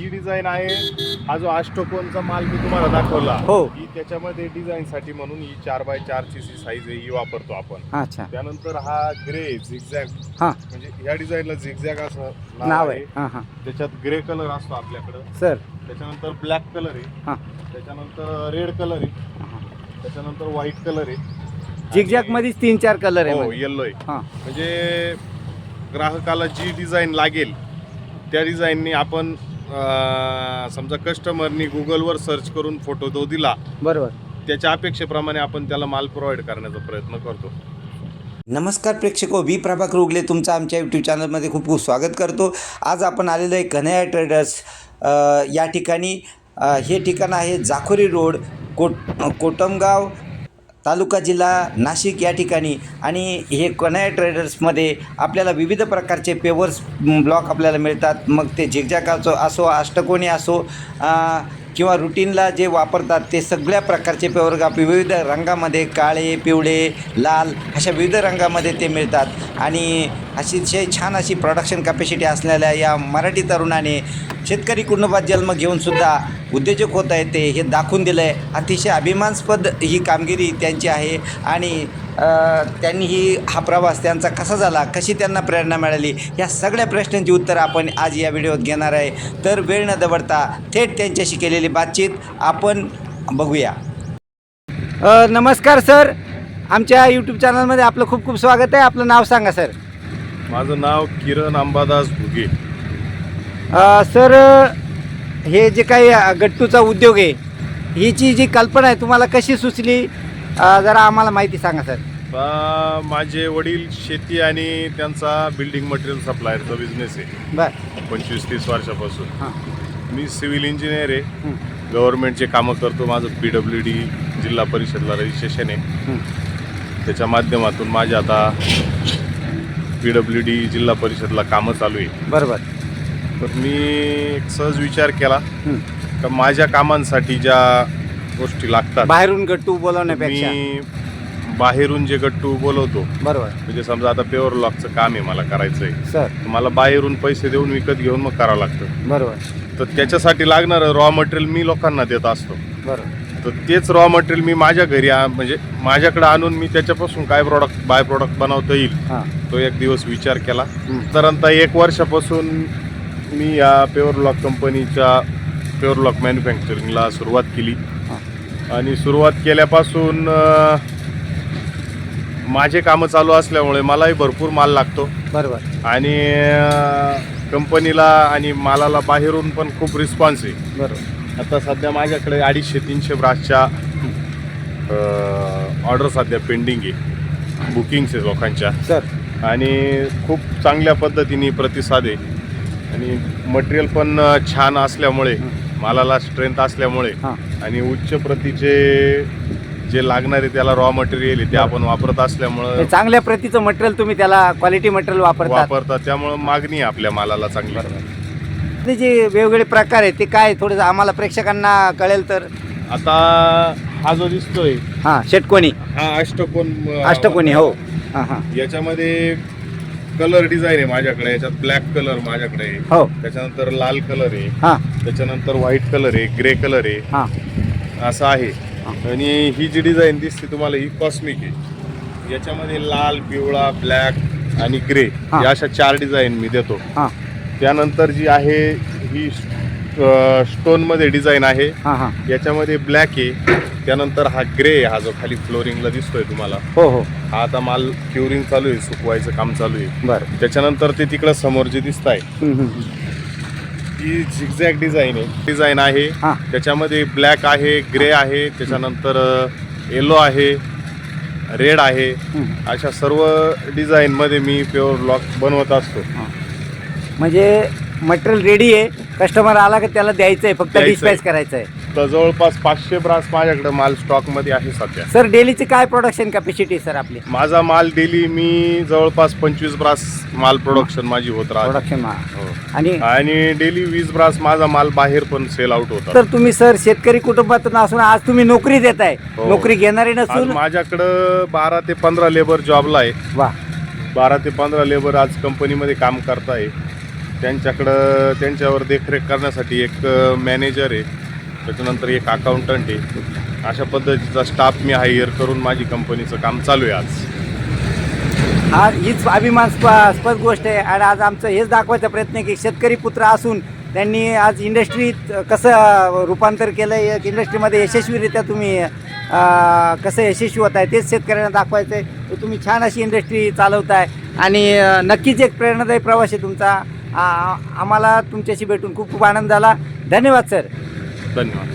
ही design आहे हा जो अष्टकोनचा माल मी तुम्हाला दाखवला हो. ही त्याच्यामध्ये डिझाईन साठी म्हणून ही चार बाय चारची ची साईज आहे ही वापरतो आपण. अच्छा. त्यानंतर हा ग्रे झिगझॅग हां. म्हणजे ह्या डिझाईनला झिगझॅग असं नाव आहे. हां हां. त्याच्यात ग्रे कलर असतो आपल्याकडं. सर. त्याच्यानंतर ब्लॅक कलर आहे. हां. त्याच्यानंतर रेड कलर आहे. त्याच्यानंतर व्हाईट कलर आहे. झिगझॅग मध्येच तीन चार कलर आहे हो मध्ये. येल्लो आहे. हां. म्हणजे ग्राहकाला जी डिझाईन लागेल त्या डिझाईननी आपण समजा कस्टमरनी गुगलवर सर्च करून फोटो तो दिला बरोबर. त्याच्या अपेक्षेप्रमाणे आपण त्याला माल प्रोव्हाइड करण्याचा प्रयत्न करतो. नमस्कार प्रेक्षक मी प्रभाकर उगले तुमचं आमच्या यूट्यूब चॅनलमध्ये खूप खूप स्वागत करतो. आज आपण आलेलो आहे कन्हैया ट्रेडर्स या ठिकाणी. हे ठिकाण आहे जाखोरी रोड कोट कोटमगाव तालुका जिल्हा नाशिक या ठिकाणी. आणि हे कन्हाया ट्रेडर्समध्ये आपल्याला विविध प्रकारचे पेवर्स ब्लॉक आपल्याला मिळतात. मग ते झिगझॅग असो अष्टकोणी असो किंवा रुटीनला जे वापरतात ते सगळ्या प्रकारचे पेवर गाप विविध रंगामध्ये काळे पिवळे लाल अशा विविध रंगामध्ये ते मिळतात. आणि अतिशय छान अशी प्रोडक्शन कॅपॅसिटी असलेल्या या मराठी तरुणाने शेतकरी कुटुंबात जन्म घेऊनसुद्धा उद्योजक होता येते हे दाखवून दिलं आहे अतिशय अभिमानास्पद ही कामगिरी त्यांची आहे आणि त्यांनी ही हा प्रवास त्यांचा कसा झाला कशी त्यांना प्रेरणा मिळाली या सगळ्या प्रश्नांची उत्तरं आपण आज या व्हिडिओत घेणार आहे. तर वेळ न दवडता थेट त्यांच्याशी केलेली बातचीत आपण बघूया. नमस्कार सर. आमच्या यूट्यूब चॅनलमध्ये आपलं खूप खूप स्वागत आहे. आपलं नाव सांगा सर. माझं नाव किरण अंबादास भुगे. अ, सर हे जे काही गट्टूचा उद्योग आहे हीची जी कल्पना आहे तुम्हाला कशी सुचली? अ, जरा आम्हाला माहिती सांगा सर. माझे वडील शेती आणि त्यांचा बिल्डिंग मटेरियल सप्लायरचा बिझनेस आहे. बर. पंचवीस तीस वर्षापासून. हां. मी सिव्हिल इंजिनियर आहे. हं, गव्हर्नमेंटचे कामं करतो. माझं पी डब्ल्यू डी जिल्हा परिषदला रजिस्ट्रेशन आहे. हं. त्याच्या माध्यमातून माझे आता पी डब्ल्यू डी जिल्हा परिषदला कामं चालू आहे. बरोबर. तर मी एक सहज विचार केला हं. का माझ्या कामांसाठी ज्या गोष्टी लागतात बाहेरून गट्टू बोलवण्यापेक्षा. मी बाहेरून जे गट्टू बोलवतो बरोबर. म्हणजे समजा आता प्युअर लॉकचं काम आहे मला करायचं आहे सर. तर मला बाहेरून पैसे देऊन विकत घेऊन मग करावं लागतं. बरोबर. तर त्याच्यासाठी लागणारं रॉ मटेरियल मी लोकांना देत असतो. बरोबर. तर तेच रॉ मटेरियल मी माझ्या घरी आ- म्हणजे माझ्याकडे आणून मी त्याच्यापासून काय प्रॉडक्ट बाय प्रॉडक्ट बनवता येईल हां. तो एक दिवस विचार केला. साधारणतः एक वर्षापासून मी या प्युअर लॉक कंपनीच्या प्युअर लॉक मॅन्युफॅक्चरिंगला सुरुवात केली. हां. आणि सुरुवात केल्यापासून अ, माझे कामं चालू असल्यामुळे मलाही भरपूर माल लागतो. बरोबर. आणि अ, कंपनीला आणि मालाला बाहेरून पण खूप रिस्पॉन्स आहे. बरोबर. आता सध्या माझ्याकडे अडीचशे तीनशे ब्रासच्या ऑर्डर सध्या पेंडिंग आहे. बुकिंग्स आहे लोकांच्या. सर. आणि खूप चांगल्या पद्धतीने प्रतिसाद आहे. आणि मटेरियल पण छान असल्यामुळे मालाला स्ट्रेंथ असल्यामुळे आणि उच्च प्रतीचे जे लागणारे त्याला रॉ मटेरियल आहे ते आपण वापरत असल्यामुळं चांगल्या प्रतीचं मटेरियल तुम्ही त्याला क्वालिटी मटेरियल वापरतात. त्यामुळं मागणी आहे आपल्या मालाला चांगली. ते जे वेगवेगळे प्रकार आहेत ते काय थोडंसं आम्हाला प्रेक्षकांना कळेल तर. आता हा जो दिसतोय हां षटकोनी हा अष्टकोन अ, अष्टकोनी हो. हां. हां याच्यामध्ये कलर डिझाईन आहे माझ्याकडे याच्यात ब्लॅक कलर माझ्याकडे आहे. हो. त्याच्यानंतर लाल कलर आहे. हां. त्याच्यानंतर व्हाईट कलर आहे ग्रे कलर आहे. हां. असं आहे. आणि ही जी डिझाईन दिसते तुम्हाला ही कॉस्मिक आहे. याच्यामध्ये लाल पिवळा ब्लॅक आणि ग्रे हा. या अशा चार डिझाईन मी देतो. हां. त्यानंतर जी आहे ही स्टोनमध्ये डिझाईन आहे. हां हां. याच्यामध्ये ब्लॅक आहे. त्यानंतर हा ग्रे आहे हा जो खाली फ्लोरिंगला दिसतोय तुम्हाला. हो हो. हा आता माल क्युरिंग चालू आहे सुकवायचं काम चालू आहे. बरं. त्याच्यानंतर ते तिकडं समोर जे दिसत आहे हम्म, हम्म, हम्म. ही झिगझॅग डिझाईन आहे. डिझाईन आहे. हां. त्याच्यामध्ये ब्लॅक आहे ग्रे आहे. त्याच्यानंतर येलो आहे रेड आहे. हम्म. अशा सर्व डिझाईनमध्ये मी प्युअर लॉक बनवत असतो. म्हणजे मटेरियल रेडी आहे. कस्टमर आला की त्याला द्यायचं आहे फक्त द्यायचंय. डिस्पॅच करायचं आहे तर जवळपास पाचशे ब्रास माझ्याकडे माल स्टॉकमध्ये आहे सध्या. सर डेलीची काय प्रोडक्शन कॅपॅसिटी सर आपली? माझा माल डेली मी जवळपास पंचवीस ब्रास माल प्रोडक्शन माझी होत राहते. प्रोडक्शन हो. आणि आणि डेली वीस ब्रास माझा माल बाहेर पण सेल आउट होता तर तुम्ही सर शेतकरी कुटुंबातून असून आज तुम्ही नोकरी देत आहे हो. नोकरी घेणारे आज नसून माझ्याकडं बारा ते पंधरा लेबर जॉबला आहे. वा. बारा ते पंधरा लेबर आज कंपनीमध्ये काम करताय. त्यांच्याकडं त्यांच्यावर देखरेख करण्यासाठी एक मॅनेजर आहे. त्याच्यानंतर एक अकाउंटंट आहे. अशा पद्धतीचा स्टाफ मी हायर करून माझी कंपनीचं काम चालू आहे आज. हा हीच अभिमानास्पद गोष्ट आहे. आणि आज आमचं हेच दाखवायचा प्रयत्न आहे की शेतकरी पुत्र असून त्यांनी आज इंडस्ट्रीत कसं रूपांतर केलं आहे एक इंडस्ट्रीमध्ये यशस्वीरित्या तुम्ही कसं यशस्वी होत आहे तेच शेतकऱ्यांना दाखवायचं आहे तर तुम्ही छान अशी इंडस्ट्री चालवताय. आणि नक्कीच एक प्रेरणादायी प्रवास आहे तुमचा. आ- आम्हाला तुमच्याशी भेटून खूप खूप आनंद झाला. धन्यवाद सर. धन्यवाद.